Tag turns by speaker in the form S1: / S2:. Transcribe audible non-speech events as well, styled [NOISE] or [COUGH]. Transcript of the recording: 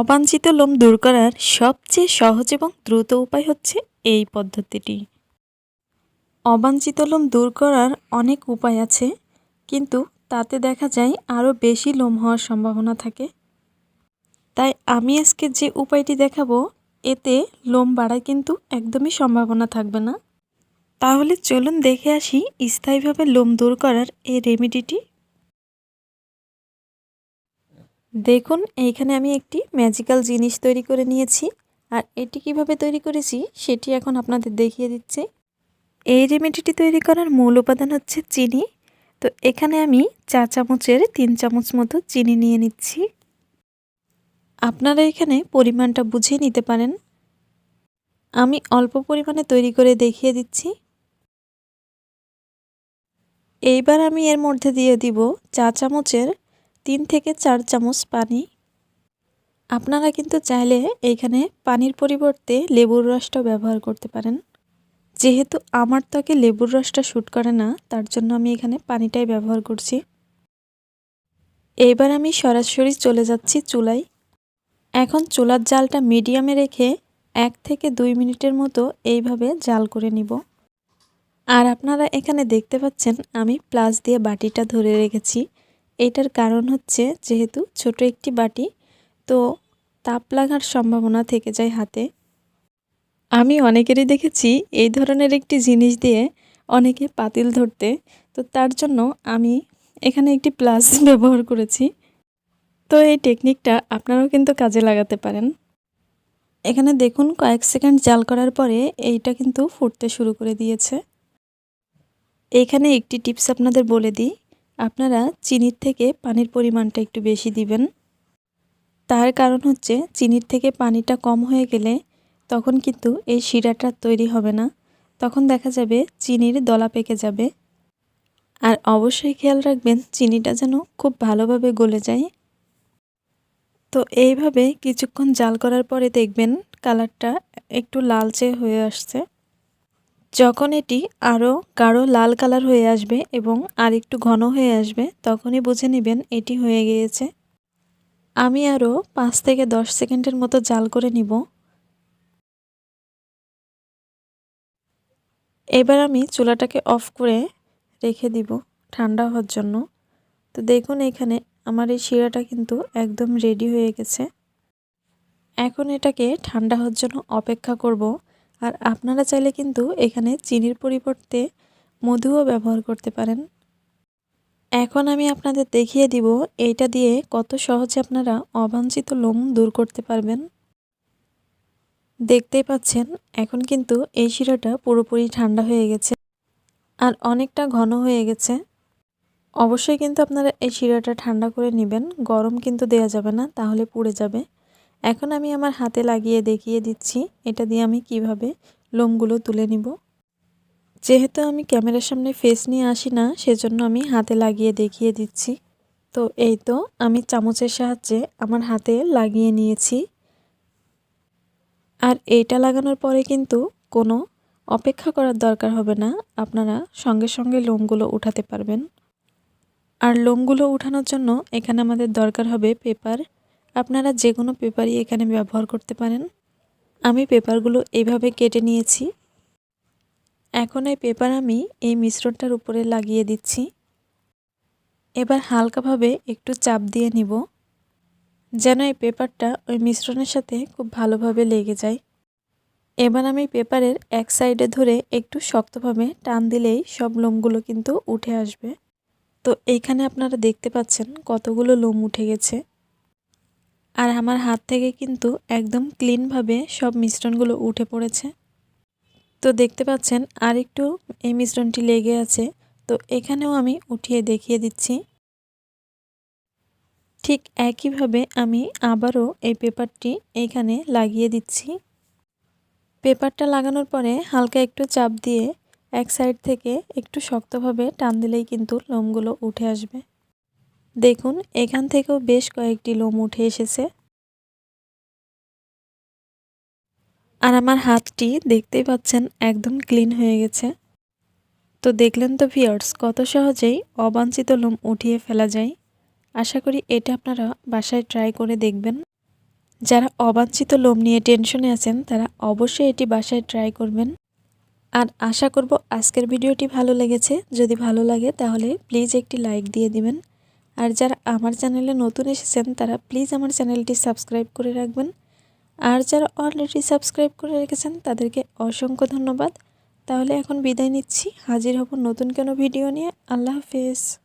S1: অবাঞ্ছিত লোম দূর করার সবচেয়ে সহজ এবং দ্রুত উপায় হচ্ছে এই পদ্ধতিটি। অবাঞ্ছিত লোম দূর করার অনেক উপায় আছে, কিন্তু তাতে দেখা যায় আরও বেশি লোম হওয়ার সম্ভাবনা থাকে। তাই আমি আজকে যে উপায়টি দেখাবো, এতে লোম বাড়ায় কিন্তু একদমই সম্ভাবনা থাকবে না। তাহলে চলুন দেখে আসি স্থায়ীভাবে লোম দূর করার এই রেমেডিটি দেখুন, এইখানে আমি একটি ম্যাজিক্যাল জিনিস তৈরি করে নিয়েছি। আর এটি কীভাবে তৈরি করেছি, সেটি এখন আপনাদের দেখিয়ে দিচ্ছি। এই রেমেডিটি তৈরি করার মূল উপাদান হচ্ছে চিনি। তো এখানে আমি চা চামচের তিন চামচ মতো চিনি নিয়ে নিচ্ছি। আপনারা এখানে পরিমাণটা বুঝে নিতে পারেন। আমি অল্প পরিমাণে তৈরি করে দেখিয়ে দিচ্ছি। এইবার আমি এর মধ্যে দিয়ে দিব চা চামচের তিন থেকে চার চামচ পানি। আপনারা কিন্তু চাইলে এইখানে পানির পরিবর্তে লেবুর রসটাও ব্যবহার করতে পারেন। যেহেতু আমার ত্বকে লেবুর রসটা শ্যুট করে না, তার জন্য আমি এখানে পানিটাই ব্যবহার করছি। এইবার আমি সরাসরি চলে যাচ্ছি চুলায়। এখন চুলার জালটা মিডিয়ামে রেখে এক থেকে দুই মিনিটের মতো এইভাবে জাল করে নিব। আর আপনারা এখানে দেখতে পাচ্ছেন আমি প্লাস দিয়ে বাটিটা ধরে রেখেছি। এটার কারণ হচ্ছে যেহেতু ছোট একটি বাটি, তো তাপ লাগার সম্ভাবনা থেকে যায় হাতে। আমি অনেকেরই দেখেছি এই ধরনের একটি জিনিস দিয়ে অনেকে পাতিল ধরতে, তো তার জন্য আমি এখানে একটি প্লাস [LAUGHS] ব্যবহার করেছি। তো এই টেকনিকটা আপনারাও কিন্তু কাজে লাগাতে পারেন। এখানে দেখুন, কয়েক সেকেন্ড জাল করার পরে এইটা কিন্তু ফুটতে শুরু করে দিয়েছে। এইখানে একটি টিপস আপনাদের বলে দিই। আপনারা চিনির থেকে পানির পরিমাণটা একটু বেশি দিবেন। তার কারণ হচ্ছে চিনির থেকে পানিটা কম হয়ে গেলে তখন কিন্তু এই শিরাটা তৈরি হবে না। তখন দেখা যাবে চিনির দলা পেকে যাবে। আর অবশ্যই খেয়াল রাখবেন চিনিটা যেন খুব ভালোভাবে গলে যায়। তো এইভাবে কিছুক্ষণ জাল করার পরে দেখবেন কালারটা একটু লালচে হয়ে আসছে। যখন এটি আরও গাঢ় লাল কালার হয়ে আসবে এবং আর একটু ঘন হয়ে আসবে, তখনই বুঝে নেবেন এটি হয়ে গিয়েছে। আমি আরও পাঁচ থেকে দশ সেকেন্ডের মতো জাল করে নিব। এবার আমি চুলাটাকে অফ করে রেখে দিব ঠান্ডা হওয়ার জন্য। তো দেখুন এখানে আমার এই শিরাটা কিন্তু একদম রেডি হয়ে গেছে। এখন এটাকে ঠান্ডা হওয়ার জন্য অপেক্ষা করব। আর আপনারা চাইলে কিন্তু এখানে চিনির পরিবর্তে মধুও ব্যবহার করতে পারেন। এখন আমি আপনাদের দেখিয়ে দিব এইটা দিয়ে কত সহজে আপনারা অবাঞ্ছিত লোম দূর করতে পারবেন। দেখতেই পাচ্ছেন, এখন কিন্তু এই শিরাটা পুরোপুরি ঠান্ডা হয়ে গেছে আর অনেকটা ঘন হয়ে গেছে। অবশ্যই কিন্তু আপনারা এই শিরাটা ঠান্ডা করে নেবেন, গরম কিন্তু দেয়া যাবে না, তাহলে পুড়ে যাবে। এখন আমি আমার হাতে লাগিয়ে দেখিয়ে দিচ্ছি, এটা দিয়ে আমি কীভাবে লোমগুলো তুলে নিব। যেহেতু আমি ক্যামেরার সামনে ফেস নিয়ে আসি না, সেজন্য আমি হাতে লাগিয়ে দেখিয়ে দিচ্ছি। তো এই তো আমি চামচের সাহায্যে আমার হাতে লাগিয়ে নিয়েছি। আর এইটা লাগানোর পরে কিন্তু কোনো অপেক্ষা করার দরকার হবে না, আপনারা সঙ্গে সঙ্গে লোমগুলো উঠাতে পারবেন। আর লোমগুলো উঠানোর জন্য এখানে আমাদের দরকার হবে পেপার আপনারা যে কোনো পেপারই এখানে ব্যবহার করতে পারেন। আমি পেপারগুলো এইভাবে কেটে নিয়েছি। এখন এই পেপার আমি এই মিশ্রণটার উপরে লাগিয়ে দিচ্ছি। এবার হালকাভাবে একটু চাপ দিয়ে নিব, যেন এই পেপারটা ওই মিশ্রণের সাথে খুব ভালোভাবে লেগে যায়। এবার আমি পেপারের এক সাইডে ধরে একটু শক্তভাবে টান দিলেই সব লোমগুলো কিন্তু উঠে আসবে। তো এইখানে আপনারা দেখতে পাচ্ছেন কতগুলো লোম উঠে গেছে। আর আমার হাত থেকে কিন্তু একদম ক্লিনভাবে সব মিশ্রণগুলো উঠে পড়েছে। তো দেখতে পাচ্ছেন আর একটু এই মিশ্রণটি লেগে আছে। তো এখানেও আমি উঠিয়ে দেখিয়ে দিচ্ছি। ঠিক একইভাবে আমি আবারও এই পেপারটি এইখানে লাগিয়ে দিচ্ছি। পেপারটা লাগানোর পরে হালকা একটু চাপ দিয়ে এক সাইড থেকে একটু শক্তভাবে টান দিলেই কিন্তু লোমগুলো উঠে আসবে। দেখুন, এখান থেকেও বেশ কয়েকটি লোম উঠে এসেছে। আর আমার হাতটি দেখতেই পাচ্ছেন একদম ক্লিন হয়ে গেছে। তো দেখলেন তো ভিয়ার্স কত সহজেই অবাঞ্ছিত লোম উঠিয়ে ফেলা যায়। আশা করি এটা আপনারা বাসায় ট্রাই করে দেখবেন। যারা অবাঞ্ছিত লোম নিয়ে টেনশনে আছেন, তারা অবশ্যই এটি বাসায় ট্রাই করবেন। আর আশা করব আজকের ভিডিওটি ভালো লেগেছে। যদি ভালো লাগে তাহলে প্লিজ একটি লাইক দিয়ে দিবেন। আর যারা আমার চ্যানেলে নতুন এসেছেন, তারা প্লিজ আমার চ্যানেলটি সাবস্ক্রাইব করে রাখবেন। আর যারা অলরেডি সাবস্ক্রাইব করে রেখেছেন, তাদেরকে অসংখ্য ধন্যবাদ। তাহলে এখন বিদায় নিচ্ছি। হাজির হব নতুন কোনো ভিডিও নিয়ে। আল্লাহ হাফেজ।